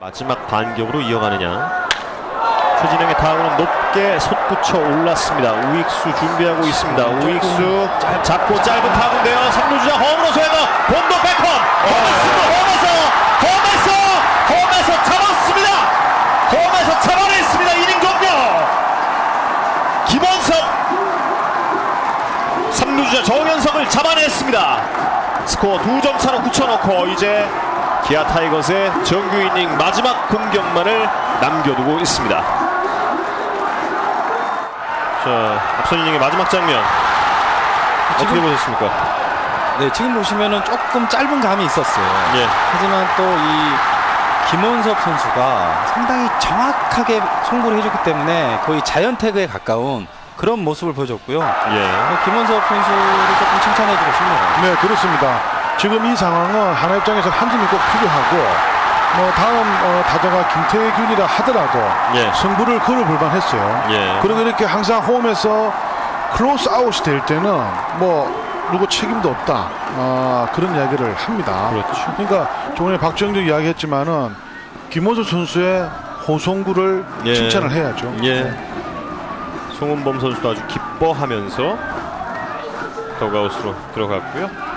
마지막 반격으로 이어가느냐. 최진영의 타구는 높게 솟구쳐 올랐습니다. 우익수 준비하고 있습니다. 우익수 자- 잡고 짧은 타구인데요. 3루주자 홈으로 소해가 본도 백홈. 홈에서 홈에서 홈에서 잡았습니다. 홈에서 잡아냈습니다. 이닝 종료. 김원석 3루주자 정현석을 잡아냈습니다. 스코어 2점 차로 굳혀놓고 이제 기아 타이거스의 정규 이닝 마지막 공격만을 남겨두고 있습니다. 자, 앞선 이닝의 마지막 장면 어떻게 지금- 보셨습니까? 네, 지금 보시면은 조금 짧은 감이 있었어요. 예, 하지만 또 이 김원섭 선수가 상당히 정확하게 송구를 해줬기 때문에 거의 자연 태그에 가까운 그런 모습을 보여줬고요. 예, 어, 김원섭 선수를 조금 칭찬해주고 싶네요. 네, 그렇습니다. 지금 이 상황은 하나 입장에서 한 점이 꼭 필요하고 뭐 다음 어, 타자가 김태균이라 하더라도 예, 승부를 걸을 볼만했어요. 예. 그리고 이렇게 항상 홈에서 클로스 아웃이 될 때는 뭐 누구 책임도 없다 아, 그런 이야기를 합니다. 그렇죠. 그러니까 조금에 박정도 이야기했지만은 김호수 선수의 호송구를 예. 칭찬을 해야죠. 예. 송은범 선수도 아주 기뻐하면서 더가웃으로 들어갔고요.